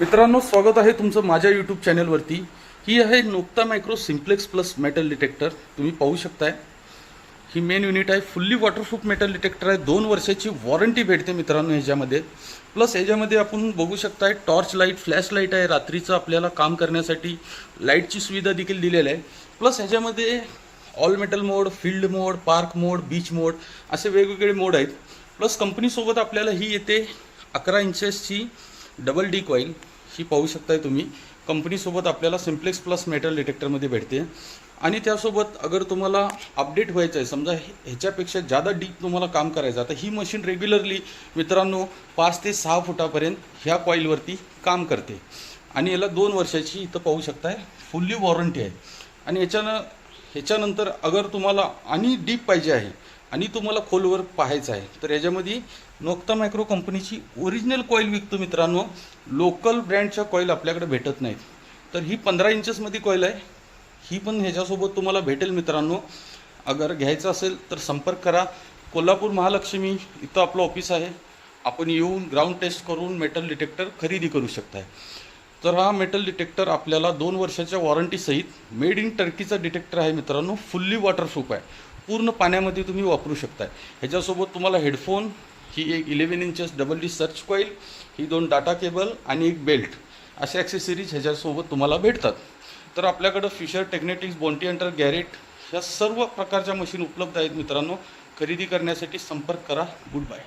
मित्रांनो स्वागत आहे तुमचं माझ्या यूट्यूब चॅनलवरती ही आहे Nokta micro Simplex plus metal detector तुम्ही पाहू शकताय. ही मेन युनिट आहे फुल्ली वॉटरप्रूफ मेटल डिटेक्टर आहे. दोन वर्षाची वॉरंटी भेटते मित्रांनो ह्याच्यामध्ये. प्लस ह्याच्यामध्ये आपण बघू शकताय टॉर्च लाइट फ्लॅश लाइट आहे. रात्रीचं आपल्याला काम करण्यासाठी लाईटची सुविधा देखील दिलेली आहे. प्लस ह्याच्यामध्ये all metal mode field mode park mode beach mode असे वेगवेगळे मोड आहेत. प्लस कंपनीसोबत आपल्याला ही येते अकरा इंचेसची डबल डी कॉईल ही पाहू शकताय तुम्ही. कंपनीसोबत आपल्याला सिम्प्लेक्स प्लस मेटल डिटेक्टरमध्ये भेटते. आणि त्यासोबत अगर तुम्हाला अपडेट व्हायचं आहे समजा ह्याच्यापेक्षा जादा डीप तुम्हाला काम करायचं आता ही मशीन रेग्युलरली मित्रांनो पाच ते सहा फुटापर्यंत ह्या कॉईलवरती काम करते. आणि याला दोन वर्षाची इथं पाहू शकताय फुल्ली वॉरंटी आहे. आणि याच्यानं ह्याच्यानंतर अगर तुम्हाला आणि डीप पाहिजे आहे आणि तुम्हाला खोलवर पाहायचं आहे. तर याच्यामध्ये नोक्ता मायक्रो कंपनीची ओरिजिनल कॉईल विकतो मित्रांनो. लोकल ब्रँडच्या कॉईल आपल्याकडे भेटत नाहीत. तर ही पंधरा इंचेसमध्ये कॉईल आहे. ही पण ह्याच्यासोबत तुम्हाला भेटेल मित्रांनो. अगर घ्यायचं असेल तर संपर्क करा. कोल्हापूर महालक्ष्मी इथं आपलं ऑफिस आहे. आपण येऊन ग्राउंड टेस्ट करून मेटल डिटेक्टर खरेदी करू शकताय. तर हा मेटल डिटेक्टर आपल्याला दोन वर्षाच्या वॉरंटीसहित मेड इन टर्कीचा डिटेक्टर आहे मित्रांनो. फुल्ली वॉटरप्रूफ आहे. पूर्ण पाण्यामध्ये तुम्ही वापरू शकताय. ह्याच्यासोबत तुम्हाला हेडफोन ही एक eleven inches double D search coil ही दोन डाटा केबल आणि एक बेल्ट असे ॲक्सेसरीज ह्याच्यासोबत तुम्हाला भेटतात. तर आपल्याकडं Fisher Teknetics Bounty Hunter Garrett ह्या सर्व प्रकारच्या मशीन उपलब्ध आहेत मित्रांनो. खरेदी करण्यासाठी संपर्क करा. Good bye